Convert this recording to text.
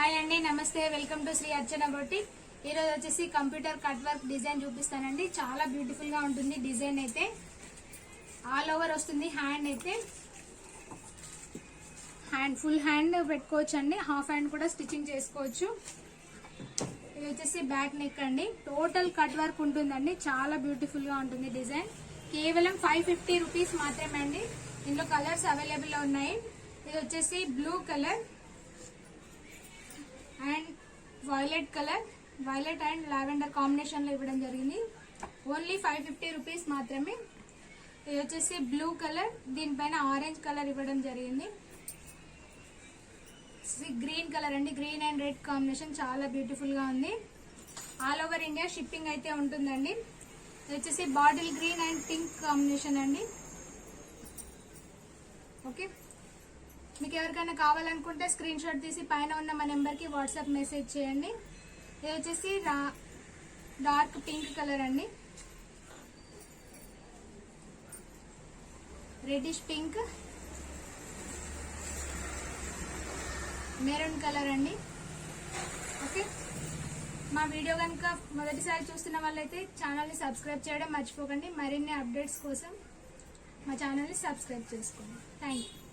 Hi అండి నమస్తే. Welcome to Shri Archana బొట్టి ఈరోజు వచ్చేసి కంప్యూటర్ కట్ వర్క్ డిజైన్ చూపిస్తానండి. చాలా బ్యూటిఫుల్గా ఉంటుంది డిజైన్ అయితే. ఆల్ ఓవర్ వస్తుంది హ్యాండ్ అయితే. హ్యాండ్ ఫుల్ హ్యాండ్ పెట్టుకోవచ్చు అండి హాఫ్ హ్యాండ్ కూడా స్టిచ్చింగ్ చేసుకోవచ్చు. ఇది వచ్చేసి బ్యాక్ నెక్ అండి. టోటల్ కట్ వర్క్ ఉంటుందండి. చాలా బ్యూటిఫుల్గా ఉంటుంది డిజైన్. కేవలం ఫైవ్ ఫిఫ్టీ రూపీస్ మాత్రమే అండి. ఇందులో కలర్స్ అవైలబుల్లో ఉన్నాయి. ఇది వచ్చేసి blue colour and violet colour violet and lavender కాంబినేషన్లో ఇవ్వడం జరిగింది. ఓన్లీ ఫైవ్ ఫిఫ్టీ రూపీస్ మాత్రమే. ఇది వచ్చేసి బ్లూ కలర్ దీనిపైన ఆరెంజ్ కలర్ ఇవ్వడం జరిగింది. గ్రీన్ కలర్ అండి. గ్రీన్ అండ్ రెడ్ కాంబినేషన్ చాలా బ్యూటిఫుల్గా ఉంది. ఆల్ ఓవర్ ఇండియా షిప్పింగ్ అయితే ఉంటుందండి. ఇది వచ్చేసి bottle green and pink combination అండి. ఓకే మీకు ఎవరికైనా కావాలనుకుంటే స్క్రీన్ షాట్ తీసి పైన ఉన్న మా నెంబర్కి వాట్సాప్ మెసేజ్ చేయండి. ఇది వచ్చేసి రా- డార్క్ పింక్ కలర్ అండి. Reddish pink. మెరూన్ కలర్ అండి. ఓకే? మా వీడియో కనుక మొదటిసారి చూస్తున్న వాళ్ళైతే ఛానల్ని సబ్స్క్రైబ్ చేయడం మర్చిపోకండి. మరిన్ని అప్డేట్స్ కోసం మా ఛానల్ని సబ్స్క్రైబ్ చేసుకోండి. Thank you